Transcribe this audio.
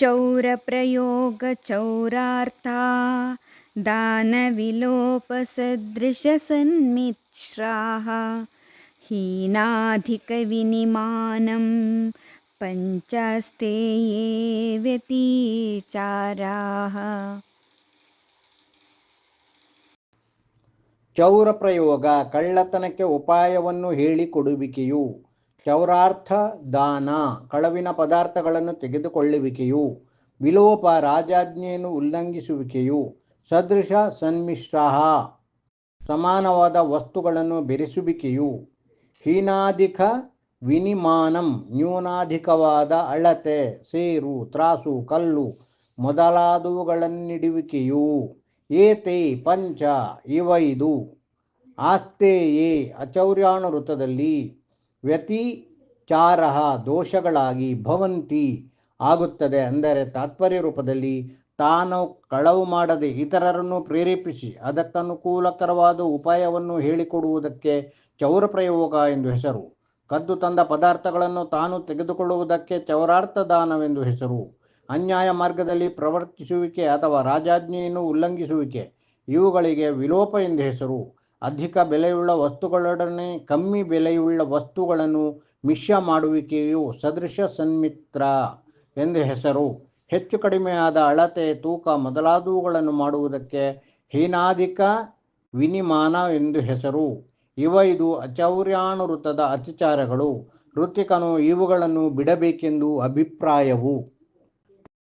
चौरप्रयोगचौरार्था दानविलोपसदृशसन्मिश्राः हीनाधिकविनिमानं पञ्चस्ते ये व्यतीचाराः ಚೌರ ಪ್ರಯೋಗ ಕಳ್ಳತನಕ್ಕೆ ಉಪಾಯವನ್ನು ಹೇಳಿಕೊಡುವಿಕೆಯು ಚೌರಾರ್ಥ ದಾನ, ಕಳವಿನ ಪದಾರ್ಥಗಳನ್ನು ತೆಗೆದುಕೊಳ್ಳುವಿಕೆಯು, ವಿಲೋಪ ರಾಜಾಜ್ಞೆಯನ್ನು ಉಲ್ಲಂಘಿಸುವಿಕೆಯು, ಸದೃಶ ಸನ್ಮಿಶ್ರ ಸಮಾನವಾದ ವಸ್ತುಗಳನ್ನು ಬೆರೆಸುವಿಕೆಯು, ಹೀನಾಧಿಕ ವಿನಿಮಾನಂ, ನ್ಯೂನಾಧಿಕವಾದ ಅಳತೆ, ಸೇರು, ತ್ರಾಸು, ಕಲ್ಲು ಮೊದಲಾದವುಗಳನ್ನಿಡುವಿಕೆಯು, ಏತೆ ಪಂಚ ಇವೈದು ಆಸ್ತೆಯೇ ಅಚೌರ್ಯಾಣ ವೃತ್ತದಲ್ಲಿ ವ್ಯತಿಚಾರ ದೋಷಗಳಾಗಿ ಭವಂತಿ ಆಗುತ್ತದೆ. ಅಂದರೆ ತಾತ್ಪರ್ಯ ರೂಪದಲ್ಲಿ ತಾನು ಕಳವು ಮಾಡದೆ ಇತರರನ್ನು ಪ್ರೇರೇಪಿಸಿ ಅದಕ್ಕನುಕೂಲಕರವಾದ ಉಪಾಯವನ್ನು ಹೇಳಿಕೊಡುವುದಕ್ಕೆ ಚೌರ ಪ್ರಯೋಗ ಎಂದು ಹೆಸರು. ಕದ್ದು ತಂದ ಪದಾರ್ಥಗಳನ್ನು ತಾನು ತೆಗೆದುಕೊಳ್ಳುವುದಕ್ಕೆ ಚೌರಾರ್ಥ ದಾನವೆಂದು ಹೆಸರು. ಅನ್ಯಾಯ ಮಾರ್ಗದಲ್ಲಿ ಪ್ರವರ್ತಿಸುವಿಕೆ ಅಥವಾ ರಾಜಾಜ್ಞೆಯನ್ನು ಉಲ್ಲಂಘಿಸುವಿಕೆ. ಇವುಗಳಿಗೆ ವಿಲೋಪ ಎಂದು ಹೆಸರು. ಅಧಿಕ ಬೆಲೆಯುಳ್ಳ ವಸ್ತುಗಳೊಡನೆ ಕಮ್ಮಿ ಬೆಲೆಯುಳ್ಳ ವಸ್ತುಗಳನ್ನು ಮಿಶ್ರ ಮಾಡುವಿಕೆಯು ಸದೃಶ ಸನ್ಮಿತ್ರ ಎಂದು ಹೆಸರು. ಹೆಚ್ಚು ಕಡಿಮೆಯಾದ ಅಳತೆ, ತೂಕ ಮೊದಲಾದವುಗಳನ್ನು ಮಾಡುವುದಕ್ಕೆ ಹೀನಾಧಿಕ ವಿನಿಮಾನ ಎಂದು ಹೆಸರು. ಇವ ಇದು ಅಚೌರ್ಯಾನುವೃತದ ಅತಿಚಾರಗಳು. ಋತಿಕನು ಇವುಗಳನ್ನು ಬಿಡಬೇಕೆಂದು ಅಭಿಪ್ರಾಯವು.